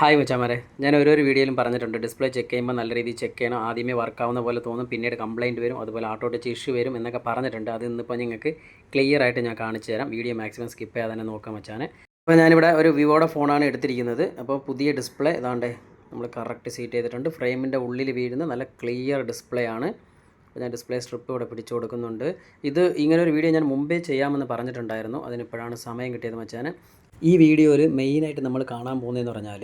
Hi മച്ചാമാരെ. ഞാൻ ഓരോരോ വീഡിയോയിലും പറഞ്ഞിട്ടുണ്ട്. ഡിസ്പ്ലേ ചെക്ക് ചെയ്യുമ്പോൾ നല്ല രീതിയിൽ ചെക്ക് ചെയ്യണം. ആദ്യമേ വർക്കാവുന്ന പോലെ തോന്നും. പിന്നീട് കംപ്ലയിന്റ് വരും. അതുപോലെ ഓട്ടോ ടച്ച് ഇഷ്യൂ വരും എന്നൊക്കെ പറഞ്ഞിട്ടുണ്ട്. അത് ഇന്നിപ്പോൾ നിങ്ങൾക്ക് ക്ലിയർ ആയിട്ട് ഞാൻ കാണിച്ചു തരാം. വീഡിയോ മാക്സിമം സ്കിപ്പ് ചെയ്യാതെ തന്നെ നോക്കാം മച്ചാനെ. അപ്പോൾ ഞാനിവിടെ ഒരു വിവോയുടെ ഫോണാണ് എടുത്തിരിക്കുന്നത്. അപ്പോൾ പുതിയ ഡിസ്പ്ലേ ഇതാണ്ടേ നമ്മൾ കറക്റ്റ് സീറ്റ് ചെയ്തിട്ടുണ്ട്. ഫ്രെയിമിന്റെ ഉള്ളിൽ വീഴുന്ന നല്ല ക്ലിയർ ഡിസ്പ്ലേ ആണ്. അപ്പോൾ ഞാൻ ഡിസ്പ്ലേ സ്ട്രിപ്പ് ഇവിടെ പിടിച്ചു കൊടുക്കുന്നുണ്ട്. ഇത് ഇങ്ങനെ ഒരു വീഡിയോ ഞാൻ മുമ്പേ ചെയ്യാമെന്ന് പറഞ്ഞിട്ടുണ്ടായിരുന്നു. അതിനിപ്പോഴാണ് സമയം കിട്ടിയത് മച്ചാന്. ഈ വീഡിയോയിൽ മെയിനായിട്ട് നമ്മൾ കാണാൻ പോകുന്നതെന്ന് പറഞ്ഞാൽ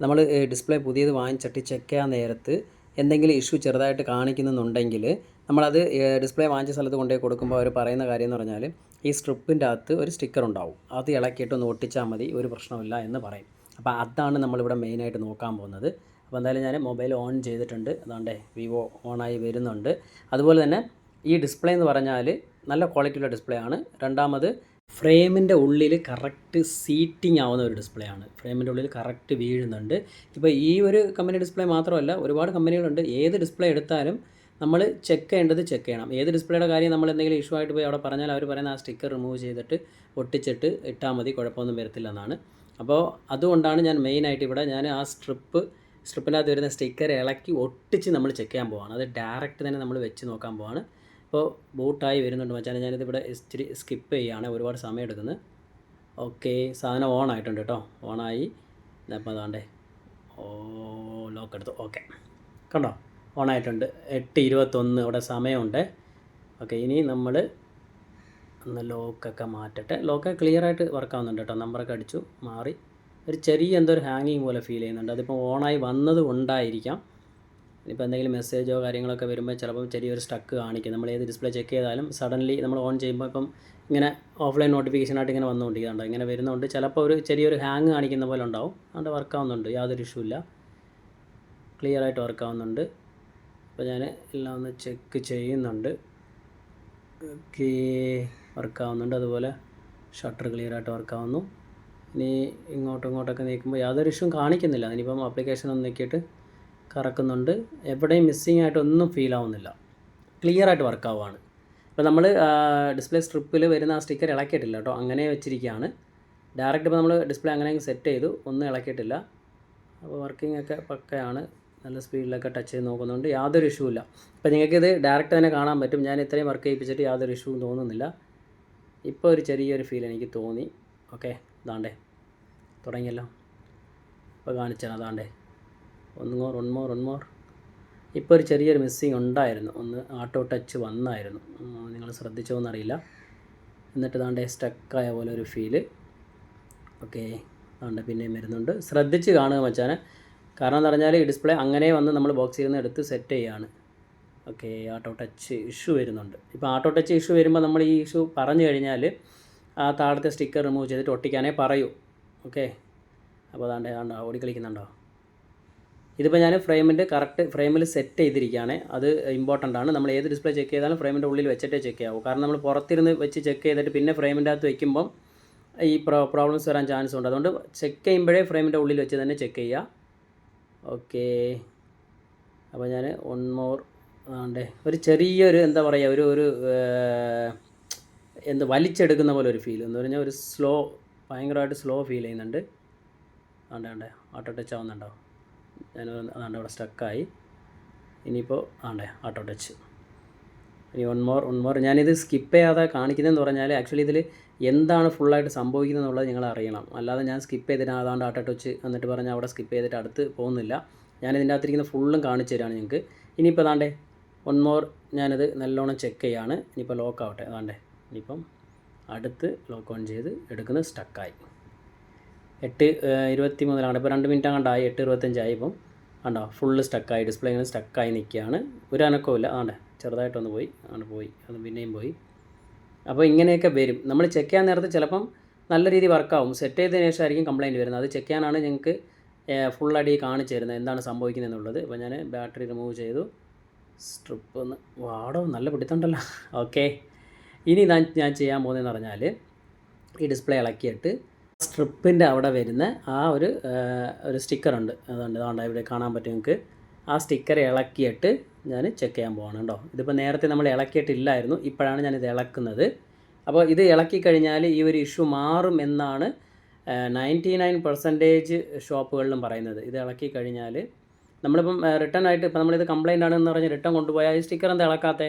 നമ്മൾ ഡിസ്പ്ലേ പുതിയത് വാങ്ങിച്ചിട്ട് ചെക്ക് ചെയ്യാൻ നേരത്ത് എന്തെങ്കിലും ഇഷ്യൂ ചെറുതായിട്ട് കാണിക്കുന്നുണ്ടെങ്കിൽ നമ്മളത് ഡിസ്പ്ലേ വാങ്ങിച്ച സ്ഥലത്ത് കൊണ്ടുപോയി കൊടുക്കുമ്പോൾ അവർ പറയുന്ന കാര്യം എന്ന് പറഞ്ഞാൽ ഈ സ്ട്രിപ്പിന്റെ അകത്ത് ഒരു സ്റ്റിക്കർ ഉണ്ടാവും. അത് ഇളക്കിയിട്ട് ഒന്ന് ഒട്ടിച്ചാൽ മതി ഒരു പ്രശ്നമില്ല എന്ന് പറയും. അപ്പോൾ അതാണ് നമ്മളിവിടെ മെയിനായിട്ട് നോക്കാൻ പോകുന്നത്. അപ്പോൾ എന്തായാലും ഞാൻ മൊബൈൽ ഓൺ ചെയ്തിട്ടുണ്ട്. അതാണ്ടേ വിവോ ഓണായി വരുന്നുണ്ട്. അതുപോലെ തന്നെ ഈ ഡിസ്പ്ലേ എന്ന് പറഞ്ഞാൽ നല്ല ക്വാളിറ്റിയുള്ള ഡിസ്പ്ലേ ആണ്. രണ്ടാമത് ഫ്രെയിമിന്റെ ഉള്ളിൽ കറക്റ്റ് സീറ്റിംഗ് ആവുന്ന ഒരു ഡിസ്പ്ലേ ആണ് ഫ്രെയിമിന്റെ ഉള്ളിൽ കറക്റ്റ് വീഴുന്നുണ്ട്. ഇപ്പോൾ ഈ ഒരു കമ്പനി ഡിസ്പ്ലേ മാത്രമല്ല ഒരുപാട് കമ്പനികളുണ്ട്. ഏത് ഡിസ്പ്ലേ എടുത്താലും നമ്മൾ ചെക്ക് ചെയ്യേണ്ടത് ചെക്ക് ചെയ്യണം. ഏത് ഡിസ്പ്ലേയുടെ കാര്യം നമ്മൾ എന്തെങ്കിലും ഇഷ്യൂ ആയിട്ട് പോയി അവിടെ പറഞ്ഞാൽ അവർ പറയുന്ന ആ സ്റ്റിക്കർ റിമൂവ് ചെയ്തിട്ട് ഒട്ടിച്ചിട്ട് ഇട്ടാൽ മതി കുഴപ്പമൊന്നും വരത്തില്ല എന്നാണ്. അപ്പോൾ അതുകൊണ്ടാണ് ഞാൻ മെയിനായിട്ട് ഇവിടെ ഞാൻ ആ സ്ട്രിപ്പ് സ്ട്രിപ്പിനകത്ത് വരുന്ന സ്റ്റിക്കർ ഇളക്കി ഒട്ടിച്ച് നമ്മൾ ചെക്ക് ചെയ്യാൻ പോവാണ്. അത് ഡയറക്റ്റ് തന്നെ നമ്മൾ വെച്ച് നോക്കാൻ പോവാണ്. ഇപ്പോൾ ബൂട്ടായി വരുന്നുണ്ട് മച്ചാനെ. ഞാനിത് ഇവിടെ ഇച്ചിരി സ്കിപ്പ് ചെയ്യുകയാണ് ഒരുപാട് സമയം എടുക്കുന്നത് ഓക്കെ സാധനം ഓൺ ആയിട്ടുണ്ട് കേട്ടോ. ഓണായി അപ്പോൾ അതാണ്ടേ. ഓ ലോക്ക് എടുത്തു. ഓക്കെ കണ്ടോ? ഓൺ ആയിട്ടുണ്ട്. എട്ട് ഇരുപത്തൊന്ന്. ഇവിടെ സമയമുണ്ട്. ഓക്കെ ഇനി നമ്മൾ ഒന്ന് ലോക്കൊക്കെ മാറ്റട്ടെ. ലോക്ക് ക്ലിയർ ആയിട്ട് വർക്ക് ആവുന്നുണ്ട് കേട്ടോ. നമ്പറൊക്കെ അടിച്ചു മാറി. ഒരു ചെറിയ എന്തോ ഒരു ഹാങ്ങിങ് പോലെ ഫീൽ ചെയ്യുന്നുണ്ട്. അതിപ്പോൾ ഓണായി വന്നത് കൊണ്ടായിരിക്കാം ഇപ്പോൾ എന്തെങ്കിലും മെസ്സേജോ കാര്യങ്ങളൊക്കെ വരുമ്പോൾ ചിലപ്പോൾ ചെറിയൊരു സ്റ്റക്ക് കാണിക്കും. നമ്മൾ ഏത് ഡിസ്പ്ലേ ചെക്ക് ചെയ്താലും സഡൻലി നമ്മൾ ഓൺ ചെയ്യുമ്പോൾ ഇപ്പം ഇങ്ങനെ ഓഫ്ലൈൻ നോട്ടിഫിക്കേഷനായിട്ട് ഇങ്ങനെ വന്നുകൊണ്ടിരിക്കുന്നുണ്ട് ഇങ്ങനെ വരുന്നുണ്ട് ചിലപ്പോൾ ഒരു ചെറിയൊരു ഹാങ് കാണിക്കുന്ന പോലെ ഉണ്ടാവും. അതുകൊണ്ട് വർക്ക് ആവുന്നുണ്ട്. യാതൊരു ഇഷ്യൂ ഇല്ല. ക്ലിയർ ആയിട്ട് വർക്ക് ആവുന്നുണ്ട്. അപ്പോൾ ഞാൻ എല്ലാം ഒന്ന് ചെക്ക് ചെയ്യുന്നുണ്ട്. വർക്ക് ആവുന്നുണ്ട്. അതുപോലെ ഷട്ടർ ക്ലിയർ ആയിട്ട് വർക്ക് ആവുന്നു. ഇനി ഇങ്ങോട്ടും ഇങ്ങോട്ടൊക്കെ നീക്കുമ്പോൾ യാതൊരു ഇഷ്യൂ കാണിക്കുന്നില്ല. ഇനിയിപ്പം ആപ്ലിക്കേഷൻ ഒന്ന് നീക്കിയിട്ട് കറക്കുന്നുണ്ട്. എവിടെയും മിസ്സിങ് ആയിട്ട് ഒന്നും ഫീൽ ആവുന്നില്ല. ക്ലിയർ ആയിട്ട് വർക്ക് ആവുകയാണ് ഇപ്പോൾ നമ്മൾ ഡിസ്പ്ലേ സ്ട്രിപ്പിൽ വരുന്ന ആ സ്റ്റിക്കർ ഇളക്കിയിട്ടില്ല കേട്ടോ. അങ്ങനെ വെച്ചിരിക്കുകയാണ് ഡയറക്റ്റ് ഇപ്പോൾ നമ്മൾ ഡിസ്പ്ലേ അങ്ങനെ സെറ്റ് ചെയ്തു. ഒന്നും ഇളക്കിയിട്ടില്ല. അപ്പോൾ വർക്കിംഗ് ഒക്കെ പക്കയാണ്. നല്ല സ്പീഡിലൊക്കെ ടച്ച് ചെയ്ത് നോക്കുന്നുണ്ട്. യാതൊരു ഇഷ്യൂ ഇല്ല. ഇപ്പോൾ ഇത് ഡയറക്റ്റ് തന്നെ കാണാൻ പറ്റും. ഞാൻ ഇത്രയും വർക്ക് ചെയ്യിപ്പിച്ചിട്ട് യാതൊരു ഇഷ്യൂ തോന്നുന്നില്ല. ഇപ്പോൾ ഒരു ചെറിയൊരു ഫീൽ എനിക്ക് തോന്നി. ഓക്കെ ഇതാണ്ടേ. തുടങ്ങിയല്ലോ. ഇപ്പോൾ കാണിച്ചാൽ അതാണ്ടേ ഒന്ന് more one more one more ഇപ്പോൾ ഒരു ചെറിയൊരു മിസ്സിങ് ഉണ്ടായിരുന്നു. ഒന്ന് ആട്ടോ ടച്ച് വന്നായിരുന്നു. നിങ്ങൾ ശ്രദ്ധിച്ചോന്നറിയില്ല. എന്നിട്ട് താണ്ടെ സ്റ്റക്കായ പോലെ ഒരു ഫീൽ ഓക്കെ താണ്ടെ പിന്നെയും വരുന്നുണ്ട്. ശ്രദ്ധിച്ച് കാണുക മച്ചാനെ. കാരണം എന്ന് പറഞ്ഞാൽ ഈ ഡിസ്പ്ലേ അങ്ങനെ വന്ന് നമ്മൾ ബോക്സിൽ നിന്ന് എടുത്ത് സെറ്റ് ചെയ്യുകയാണ് ഓക്കെ ആട്ടോ ടച്ച് ഇഷ്യൂ വരുന്നുണ്ട്. ഇപ്പോൾ ആട്ടോ ടച്ച് ഇഷ്യൂ വരുമ്പോൾ നമ്മൾ ഈ ഇഷ്യൂ പറഞ്ഞു കഴിഞ്ഞാൽ ആ താഴത്തെ സ്റ്റിക്കർ റിമൂവ് ചെയ്തിട്ട് ഒട്ടിക്കാനേ പറയൂ. ഓക്കെ അപ്പോൾ അതാണ്ട് ഓടിക്കളിക്കുന്നുണ്ടോ? ഇതിപ്പോൾ ഞാൻ ഫ്രെയിമിന്റെ കറക്റ്റ് ഫ്രെയിമിൽ സെറ്റ് ചെയ്തിരിക്കുകയാണ്. അത് ഇമ്പോർട്ടന്റ് ആണ്. നമ്മൾ ഏത് ഡിസ്പ്ലേ ചെക്ക് ചെയ്താലും ഫ്രെയിമിന്റെ ഉള്ളിൽ വെച്ചിട്ടേ ചെക്ക് ചെയ്യാവൂ. കാരണം നമ്മൾ പുറത്തിരുന്ന് വെച്ച് ചെക്ക് ചെയ്തിട്ട് പിന്നെ ഫ്രെയിമിന്റെ അകത്ത് വെക്കുമ്പം ഈ പ്രോ പ്രോബ്ലംസ് വരാൻ ചാൻസ് ഉണ്ട്. അതുകൊണ്ട് ചെക്ക് ചെയ്യുമ്പോഴേ ഫ്രെയിമിന്റെ ഉള്ളിൽ വെച്ച് തന്നെ ചെക്ക് ചെയ്യുക ഓക്കെ അപ്പോൾ ഞാൻ വൺ മോർ ആണ്ടേ. ഒരു ചെറിയൊരു എന്താ പറയുക ഒരു ഒരു എന്ത് വലിച്ചെടുക്കുന്ന പോലെ ഒരു ഫീൽ എന്ന് പറഞ്ഞാൽ ഒരു സ്ലോ ഭയങ്കരമായിട്ട് സ്ലോ ഫീൽ ചെയ്യുന്നുണ്ട്. ആണ്ടേ ആണ്ടേ. ഓട്ടോ ടച്ച് ആവുന്നുണ്ടോ? ഞാൻ ആണ്ട് അവിടെ സ്റ്റക്കായി ഇനിയിപ്പോൾ ആണ്ടേ ഓട്ടോ ടച്ച് ഇനി വൺ മോർ വൺ മോർ ഞാനിത് സ്കിപ്പ് ചെയ്യാതെ കാണിക്കുന്നതെന്ന് പറഞ്ഞാൽ ആക്ച്വലി ഇതിൽ എന്താണ് ഫുള്ളായിട്ട് സംഭവിക്കുന്നത് എന്നുള്ളത് നിങ്ങൾ അറിയണം. അല്ലാതെ ഞാൻ സ്കിപ്പ് ചെയ്തിട്ട് അതാണ്ട് ഓട്ടോ ടച്ച് എന്നിട്ട് പറഞ്ഞാൽ അവിടെ സ്കിപ്പ് ചെയ്തിട്ട് അടുത്ത് പോകുന്നില്ല. ഞാൻ ഇതിന്റെ അകത്തിരിക്കുന്ന ഫുള്ളും കാണിച്ചു തരാണ് നിങ്ങൾക്ക്. ഇനിയിപ്പോൾ അതാണ്ടേ വൺ മോർ ഞാനത് നല്ലോണം ചെക്ക് ചെയ്യാണ്. ഇനിയിപ്പോൾ ലോക്ക് ആവട്ടെ. അതാണ്ടേ ഇനിയിപ്പം അടുത്ത് ലോക്ക് ഓൺ ചെയ്ത് എടുക്കുന്നത് സ്റ്റക്കായി എട്ട് ഇരുപത്തി മൂന്നിലാണ് ഇപ്പോൾ രണ്ട് മിനിറ്റ് അങ്ങോട്ടായി എട്ട് ഇരുപത്തഞ്ചായി ഇപ്പം. ആണ്ടോ ഫുള്ള് സ്റ്റക്കായി ഡിസ്പ്ലേ ഇങ്ങനെ സ്റ്റക്കായി നിൽക്കുകയാണ് ഒരു അനക്കവുമില്ല. ആണ്ടെ? ചെറുതായിട്ടൊന്ന് പോയി. ആണ് പോയി. അത് പിന്നെയും പോയി. അപ്പോൾ ഇങ്ങനെയൊക്കെ വരും. നമ്മൾ ചെക്ക് ചെയ്യാൻ നേരത്തെ ചിലപ്പം നല്ല രീതി വർക്കാവും സെറ്റ് ചെയ്തതിന് ശേഷമായിരിക്കും കംപ്ലയിന്റ് വരുന്നത്. അത് ചെക്ക് ചെയ്യാനാണ് ഞങ്ങൾക്ക് ഫുൾ അടി കാണിച്ചു തരുന്നത്. എന്താണ് സംഭവിക്കുന്നത് എന്നുള്ളത്. ഇപ്പോൾ ഞാൻ ബാറ്ററി റിമൂവ് ചെയ്തു. സ്ട്രിപ്പ് ഒന്ന്. വാടോ നല്ല പിടുത്തുണ്ടല്ലോ ഓക്കെ ഇനി ഞാൻ ഞാൻ ചെയ്യാൻ പോകുന്നതെന്ന് പറഞ്ഞാൽ ഈ ഡിസ്പ്ലേ ഇളക്കിയിട്ട് സ്ട്രിപ്പിന്റെ അവിടെ വരുന്ന ആ ഒരു ഒരു സ്റ്റിക്കറുണ്ട്. അതുകൊണ്ട് അതുകൊണ്ട് ഇവിടെ കാണാൻ പറ്റും നിങ്ങൾക്ക്. ആ സ്റ്റിക്കർ ഇളക്കിയിട്ട് ഞാൻ ചെക്ക് ചെയ്യാൻ പോവാണ് കേട്ടോ. ഇതിപ്പോൾ നേരത്തെ നമ്മൾ ഇളക്കിയിട്ടില്ലായിരുന്നു. ഇപ്പോഴാണ് ഞാനിത് ഇളക്കുന്നത്. അപ്പോൾ ഇത് ഇളക്കി കഴിഞ്ഞാൽ ഈ ഒരു ഇഷ്യൂ മാറും എന്നാണ് നയന്റി നയൻ പെർസെന്റേജ് ഷോപ്പുകളിലും പറയുന്നത്. ഇത് ഇളക്കി കഴിഞ്ഞാൽ നമ്മളിപ്പം റിട്ടേൺ ആയിട്ട് ഇപ്പം നമ്മളിത് കംപ്ലയിന്റ് ആണെന്ന് പറഞ്ഞ് റിട്ടേൺ കൊണ്ടുപോയാൽ ഈ സ്റ്റിക്കർ എന്താ ഇളക്കാത്തേ?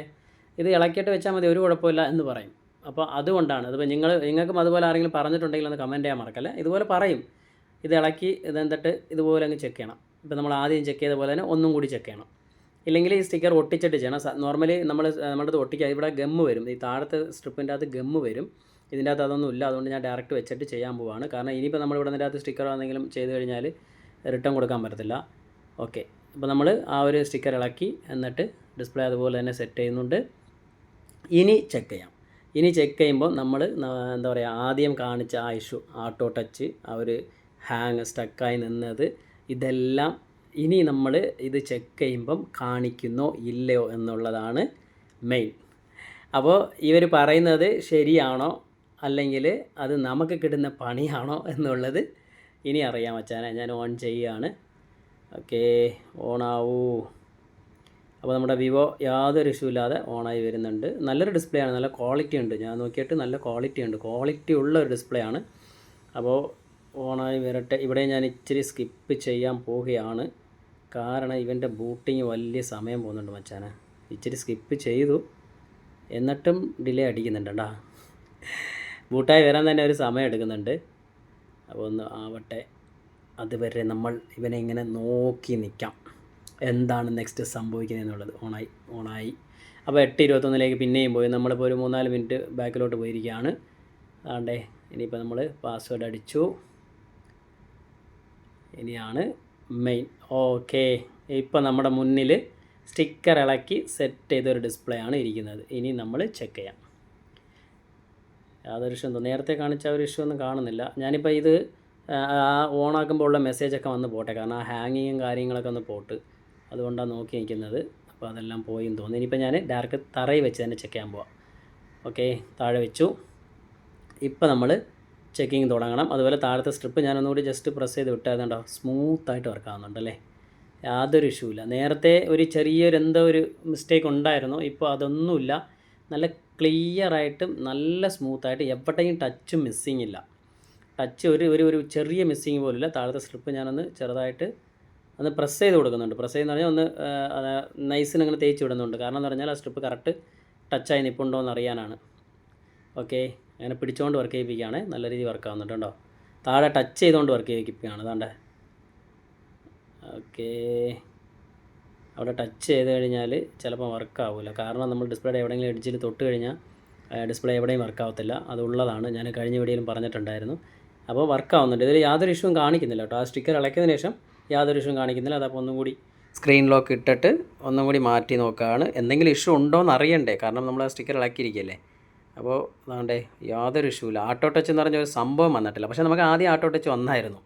ഇത് ഇളക്കിയിട്ട് വെച്ചാൽ മതി ഒരു കുഴപ്പമില്ല എന്ന് പറയും. അപ്പോൾ അതുകൊണ്ടാണ്. അതിപ്പോൾ നിങ്ങൾ നിങ്ങൾക്കും അതുപോലെ ആരെങ്കിലും പറഞ്ഞിട്ടുണ്ടെങ്കിൽ ഒന്ന് കമന്റ് ചെയ്യാൻ മറക്കല്ലേ? ഇതുപോലെ പറയും. ഇത് ഇളക്കി ഇത് എന്നിട്ട് ഇതുപോലെ അങ്ങ് ചെക്ക് ചെയ്യണം. ഇപ്പോൾ നമ്മൾ ആദ്യം ചെക്ക് ചെയ്ത പോലെ തന്നെ ഒന്നും കൂടി ചെക്ക് ചെയ്യണം. ഇല്ലെങ്കിൽ ഈ സ്റ്റിക്കർ ഒട്ടിച്ചിട്ട് ചെയ്യണം. നോർമലി നമ്മൾ നമ്മുടെ അടുത്ത് ഒട്ടിക്കുക ഇവിടെ ഗമ്മ് വരും. ഈ താഴത്തെ സ്ട്രിപ്പിന്റെ അകത്ത് ഗമ്മ് വരും. ഇതിന്റെ അകത്ത് അതൊന്നും ഇല്ല. അതുകൊണ്ട് ഞാൻ ഡയറക്റ്റ് വെച്ചിട്ട് ചെയ്യാൻ പോവാണ്. കാരണം ഇനിയിപ്പോൾ നമ്മൾ ഇവിടെ അകത്ത് സ്റ്റിക്കർ എന്തെങ്കിലും ചെയ്ത് കഴിഞ്ഞാൽ റിട്ടേൺ കൊടുക്കാൻ പറ്റത്തില്ല. ഓക്കെ അപ്പോൾ നമ്മൾ ആ ഒരു സ്റ്റിക്കർ ഇളക്കി എന്നിട്ട് ഡിസ്പ്ലേ അതുപോലെ തന്നെ സെറ്റ് ചെയ്യുന്നുണ്ട്. ഇനി ചെക്ക് ചെയ്യാം. ഇനി ചെക്ക് ചെയ്യുമ്പോൾ നമ്മൾ എന്താ പറയുക ആദ്യം കാണിച്ച ആ ഇഷ്യൂ ആട്ടോ ടച്ച് ആ ഒരു ഹാങ് സ്റ്റക്കായി നിന്നത് ഇതെല്ലാം ഇനി നമ്മൾ ഇത് ചെക്ക് ചെയ്യുമ്പം കാണിക്കുന്നോ ഇല്ലയോ എന്നുള്ളതാണ് മെയിൻ അപ്പോൾ ഇവർ പറയുന്നത് ശരിയാണോ? അല്ലെങ്കിൽ അത് നമുക്ക് കിട്ടുന്ന പണിയാണോ എന്നുള്ളത് ഇനി അറിയാൻ വച്ചാനെ ഞാൻ ഓൺ ചെയ്യുകയാണ്. ഓക്കേ ഓണാവൂ അപ്പോൾ നമ്മുടെ വിവോ യാതൊരു ഇഷ്യൂ ഇല്ലാതെ ഓണായി വരുന്നുണ്ട്. നല്ലൊരു ഡിസ്പ്ലേ ആണ്. നല്ല ക്വാളിറ്റി ഉണ്ട്. ഞാൻ നോക്കിയിട്ട് നല്ല ക്വാളിറ്റി ഉണ്ട്. ക്വാളിറ്റി ഉള്ള ഒരു ഡിസ്പ്ലേ ആണ്. അപ്പോൾ ഓണായി വരട്ടെ. ഇവിടെ ഞാൻ ഇച്ചിരി സ്കിപ്പ് ചെയ്യാൻ പോവുകയാണ്. കാരണം ഇവന്റെ ബൂട്ടിങ് വലിയ സമയം പോകുന്നുണ്ട് മച്ചാനെ. ഇച്ചിരി സ്കിപ്പ് ചെയ്തു. എന്നിട്ടും ഡിലേ അടിക്കുന്നുണ്ട് കേട്ടോ ബൂട്ടായി വരാൻ തന്നെ ഒരു സമയം എടുക്കുന്നുണ്ട്. അപ്പോൾ ഒന്ന് ആവട്ടെ. അതുവരെ നമ്മൾ ഇവനെ ഇങ്ങനെ നോക്കി നിൽക്കാം എന്താണ് നെക്സ്റ്റ് സംഭവിക്കുന്നത് എന്നുള്ളത്? ഓണായി ഓണായി. അപ്പോൾ എട്ട് ഇരുപത്തൊന്നിലേക്ക് പിന്നെയും പോയി. നമ്മളിപ്പോൾ ഒരു മൂന്നാൽ മിനിറ്റ് ബാക്കിലോട്ട് പോയിരിക്കുകയാണ്. അതാണ്ടേ ഇനിയിപ്പോൾ നമ്മൾ പാസ്വേഡ് അടിച്ചു. ഇനിയാണ് മെയിൻ ഓക്കെ ഇപ്പോൾ നമ്മുടെ മുന്നിൽ സ്റ്റിക്കർ ഇളക്കി സെറ്റ് ചെയ്തൊരു ഡിസ്പ്ലേ ആണ് ഇരിക്കുന്നത്. ഇനി നമ്മൾ ചെക്ക് ചെയ്യാം. യാതൊരു ഇഷ്യൂ നേരത്തെ കാണിച്ച ഒരു ഇഷ്യൂ ഒന്നും കാണുന്നില്ല. ഞാനിപ്പോൾ ഇത് ഓണാക്കുമ്പോൾ ഉള്ള മെസ്സേജൊക്കെ വന്ന് പോട്ടെ. കാരണം ആ ഹാങ്ങിങ്ങും കാര്യങ്ങളൊക്കെ ഒന്ന് പോട്ട്. അതുകൊണ്ടാണ് നോക്കി നിൽക്കുന്നത്. അപ്പോൾ അതെല്ലാം പോയി എന്ന് തോന്നുന്നു. ഇനിയിപ്പോൾ ഞാൻ ഡയറക്റ്റ് തറയിൽ വെച്ച് തന്നെ ചെക്ക് ചെയ്യാൻ പോവാം. ഓക്കെ താഴെ വെച്ചു. ഇപ്പോൾ നമ്മൾ ചെക്കിങ് തുടങ്ങണം. അതുപോലെ താഴത്തെ സ്ട്രിപ്പ് ഞാനൊന്നുകൂടി ജസ്റ്റ് പ്രസ് ചെയ്ത് വിട്ടായിരുന്നുണ്ടോ സ്മൂത്തായിട്ട് വർക്ക് ആവുന്നുണ്ട് അല്ലേ? യാതൊരു ഇഷ്യൂ ഇല്ല. നേരത്തെ ഒരു ചെറിയൊരു എന്തോ ഒരു മിസ്റ്റേക്ക് ഉണ്ടായിരുന്നു. ഇപ്പോൾ അതൊന്നുമില്ല. നല്ല ക്ലിയറായിട്ടും നല്ല സ്മൂത്തായിട്ട് എവിടെയും ടച്ചും മിസ്സിങ് ഇല്ല. ടച്ച് ഒരു ഒരു ചെറിയ മിസ്സിങ് പോലില്ല താഴത്തെ സ്ട്രിപ്പ് ഞാനൊന്ന് ചെറുതായിട്ട് ഒന്ന് പ്രസ് ചെയ്ത് കൊടുക്കുന്നുണ്ട്. പ്രസ് ചെയ്യുന്ന പറഞ്ഞാൽ ഒന്ന് നൈസിന് അങ്ങനെ തേച്ച് വിടുന്നുണ്ട്. കാരണം എന്ന് പറഞ്ഞാൽ ആ സ്ട്രിപ്പ് കറക്റ്റ് ടച്ചായി നിൽപ്പുണ്ടോ എന്ന് അറിയാനാണ്. ഓക്കെ അങ്ങനെ പിടിച്ചുകൊണ്ട് വർക്ക് ചെയ്യിപ്പിക്കുകയാണ്. നല്ല രീതിയിൽ വർക്ക് ആവുന്നുണ്ട് കേട്ടോ. താഴെ ടച്ച് ചെയ്തുകൊണ്ട് വർക്ക് ചെയ്യിപ്പിക്കുകയാണ്. അതാണ്ട്. ഓക്കെ അവിടെ ടച്ച് ചെയ്ത് കഴിഞ്ഞാൽ ചിലപ്പോൾ വർക്ക് ആവില്ല കാരണം നമ്മൾ ഡിസ്പ്ലേയുടെ എവിടെയെങ്കിലും എഡ്ജിൽ തൊട്ട് കഴിഞ്ഞാൽ ഡിസ്പ്ലേ എവിടെയും വർക്ക് ആവത്തില്ല. അതുള്ളതാണ് ഞാൻ കഴിഞ്ഞ വീഡിയോയിലും പറഞ്ഞിട്ടുണ്ടായിരുന്നു. അപ്പോൾ വർക്ക് ആവുന്നുണ്ട്. ഇതിൽ യാതൊരു ഇഷ്യൂവും കാണിക്കുന്നില്ല കേട്ടോ. ആ സ്റ്റിക്കർ ഇളക്കിയതിന് ശേഷം യാതൊരു ഇഷ്യൂ കാണിക്കുന്നില്ല. അതപ്പോൾ ഒന്നും കൂടി സ്ക്രീൻ ലോക്ക് ഇട്ടിട്ട് ഒന്നും കൂടി മാറ്റി നോക്കുകയാണ് എന്തെങ്കിലും ഇഷ്യൂ ഉണ്ടോ എന്ന് അറിയണ്ടേ? കാരണം നമ്മൾ ആ സ്റ്റിക്കർ ഇളക്കിയിരിക്കുകയല്ലേ അപ്പോൾ അതാണ്ടേ യാതൊരു ഇഷ്യൂ ഇല്ല. ആട്ടോ ടച്ച് എന്ന് പറഞ്ഞ ഒരു സംഭവം വന്നിട്ടില്ല. പക്ഷേ നമുക്ക് ആദ്യം ആട്ടോ ടച്ച് വന്നായിരുന്നു.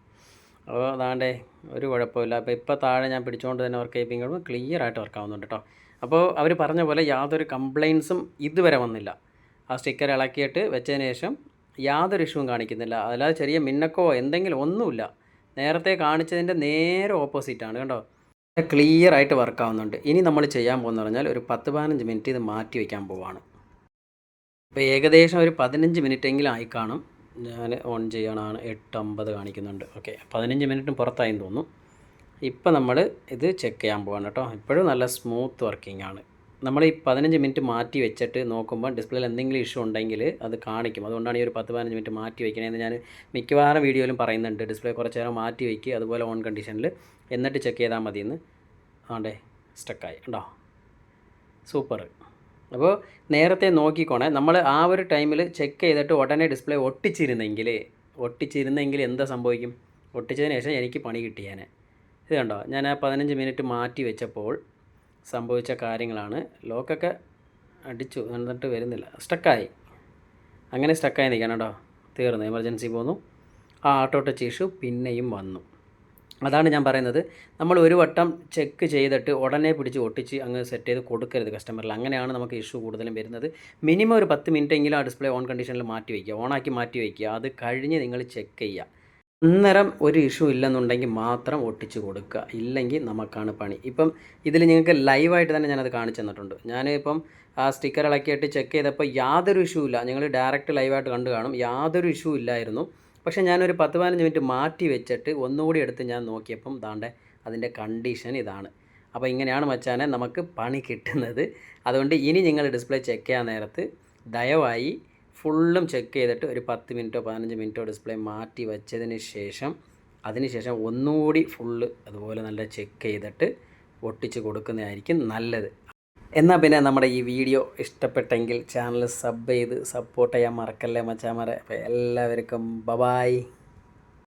അപ്പോൾ അതാണ്ടേ ഒരു കുഴപ്പമില്ല. അപ്പോൾ ഇപ്പോൾ താഴെ ഞാൻ പിടിച്ചുകൊണ്ട് തന്നെ വർക്ക് ചെയ്യിപ്പിക്കുമ്പോൾ ക്ലിയർ ആയിട്ട് വർക്ക് ആവുന്നുണ്ട് കേട്ടോ അപ്പോൾ അവർ പറഞ്ഞ പോലെ യാതൊരു കംപ്ലയിൻസും ഇതുവരെ വന്നില്ല. ആ സ്റ്റിക്കർ ഇളക്കിയിട്ട് വെച്ചതിന് ശേഷം യാതൊരു ഇഷ്യൂവും കാണിക്കുന്നില്ല. അല്ലാതെ ചെറിയ മിന്നക്കോ എന്തെങ്കിലും ഒന്നുമില്ല. നേരത്തെ കാണിച്ചതിന്റെ നേരെ ഓപ്പോസിറ്റാണ് കേട്ടോ ക്ലിയർ ആയിട്ട് വർക്ക് ആവുന്നുണ്ട്. ഇനി നമ്മൾ ചെയ്യാൻ പോകുന്ന പറഞ്ഞാൽ ഒരു പത്ത് പതിനഞ്ച് മിനിറ്റ് ഇത് മാറ്റി വയ്ക്കാൻ പോവാണ്. ഇപ്പോൾ ഏകദേശം ഒരു പതിനഞ്ച് മിനിറ്റ് എങ്കിലും ആയി കാണും. ഞാൻ ഓൺ ചെയ്യണമാണ് എട്ടമ്പത് കാണിക്കുന്നുണ്ട്. ഓക്കെ പതിനഞ്ച് മിനിറ്റും പുറത്തായി തോന്നുന്നു. ഇപ്പം നമ്മൾ ഇത് ചെക്ക് ചെയ്യാൻ പോവാണ് കേട്ടോ. ഇപ്പോഴും നല്ല സ്മൂത്ത് വർക്കിംഗ് ആണ്. നമ്മൾ ഈ പതിനഞ്ച് മിനിറ്റ് മാറ്റി വെച്ചിട്ട് നോക്കുമ്പോൾ ഡിസ്പ്ലേയിൽ എന്തെങ്കിലും ഇഷ്യൂ ഉണ്ടെങ്കിൽ അത് കാണിക്കും. അതുകൊണ്ടാണ് ഈ ഒരു പത്ത് പതിനഞ്ച് മിനിറ്റ് മാറ്റി വയ്ക്കണതെന്ന് ഞാൻ മിക്കവാറും വീഡിയോയിലും പറയുന്നുണ്ട്. ഡിസ്പ്ലേ കുറച്ച് നേരം മാറ്റി വയ്ക്കുക അതുപോലെ ഓൺ കണ്ടീഷനിൽ എന്നിട്ട് ചെക്ക് ചെയ്താൽ മതിയെന്ന്. ആണ്ടേ സ്റ്റക്കായി ഉണ്ടോ സൂപ്പർ. അപ്പോൾ നേരത്തെ നോക്കിക്കോണേ നമ്മൾ ആ ഒരു ടൈമിൽ ചെക്ക് ചെയ്തിട്ട് ഉടനെ ഡിസ്പ്ലേ ഒട്ടിച്ചിരുന്നെങ്കിൽ ഒട്ടിച്ചിരുന്നെങ്കിൽ എന്താ സംഭവിക്കും? ഒട്ടിച്ചതിന് ശേഷം എനിക്ക് പണി കിട്ടിയാനെ ഇത് കണ്ടോ? ഞാൻ ആ പതിനഞ്ച് മിനിറ്റ് മാറ്റി വെച്ചപ്പോൾ സംഭവിച്ച കാര്യങ്ങളാണ്. ലോക്കൊക്കെ അടിച്ചു എന്നിട്ട് വരുന്നില്ല. സ്റ്റക്കായി അങ്ങനെ സ്റ്റക്കായി നിൽക്കണം കേട്ടോ. തീർന്നു. എമർജൻസി പോന്നു. ആ ആട്ടോ ടച്ച് ഇഷ്യൂ പിന്നെയും വന്നു. അതാണ് ഞാൻ പറയുന്നത്. നമ്മൾ ഒരു വട്ടം ചെക്ക് ചെയ്തിട്ട് ഉടനെ പിടിച്ച് ഒട്ടിച്ച് അങ്ങ് സെറ്റ് ചെയ്ത് കൊടുക്കരുത് കസ്റ്റമറിൽ അങ്ങനെയാണ് നമുക്ക് ഇഷ്യൂ കൂടുതലും വരുന്നത്. മിനിമം ഒരു പത്ത് മിനിറ്റ് എങ്കിലും ആ ഡിസ്പ്ലേ ഓൺ കണ്ടീഷനിൽ മാറ്റി വയ്ക്കുക. ഓണാക്കി മാറ്റി വയ്ക്കുക. അത് കഴിഞ്ഞ് നിങ്ങൾ ചെക്ക് ചെയ്യുക. അന്നേരം ഒരു ഇഷ്യൂ ഇല്ലെന്നുണ്ടെങ്കിൽ മാത്രം ഒട്ടിച്ചു കൊടുക്കുക. ഇല്ലെങ്കിൽ നമുക്കാണ് പണി. ഇപ്പം ഇതിൽ നിങ്ങൾക്ക് ലൈവായിട്ട് തന്നെ ഞാനത് കാണിച്ചു തന്നിട്ടുണ്ട്. ഞാനിപ്പം ആ സ്റ്റിക്കർ ഇളക്കിയിട്ട് ചെക്ക് ചെയ്തപ്പോൾ യാതൊരു ഇഷ്യൂ ഇല്ല. നിങ്ങൾ ഡയറക്റ്റ് ലൈവായിട്ട് കണ്ടു കാണും. യാതൊരു ഇഷ്യൂ ഇല്ലായിരുന്നു. പക്ഷേ ഞാനൊരു പത്ത് പതിനഞ്ച് മിനിറ്റ് മാറ്റി വെച്ചിട്ട് ഒന്നുകൂടി എടുത്ത് ഞാൻ നോക്കിയപ്പം ദാണ്ടെ അതിന്റെ കണ്ടീഷൻ ഇതാണ്. അപ്പോൾ ഇങ്ങനെയാണ് മച്ചാനെ നമുക്ക് പണി കിട്ടുന്നത്. അതുകൊണ്ട് ഇനി നിങ്ങൾ ഡിസ്പ്ലേ ചെക്ക് ചെയ്യാൻ നേരത്ത് ദയവായി ഫുള്ളും ചെക്ക് ചെയ്തിട്ട് ഒരു പത്ത് മിനിറ്റോ പതിനഞ്ച് മിനിറ്റോ ഡിസ്പ്ലേ മാറ്റി വെച്ചതിന് ശേഷം അതിനുശേഷം ഒന്നുകൂടി ഫുള്ള് അതുപോലെ നല്ല ചെക്ക് ചെയ്തിട്ട് ഒട്ടിച്ച് കൊടുക്കുന്നതായിരിക്കും നല്ലത്. എന്നാൽ പിന്നെ നമ്മുടെ ഈ വീഡിയോ ഇഷ്ടപ്പെട്ടെങ്കിൽ ചാനൽ സബ് ചെയ്ത് സപ്പോർട്ട് ചെയ്യാൻ മറക്കല്ലേ മച്ചാമാരെ. അപ്പോൾ എല്ലാവർക്കും ബബായ്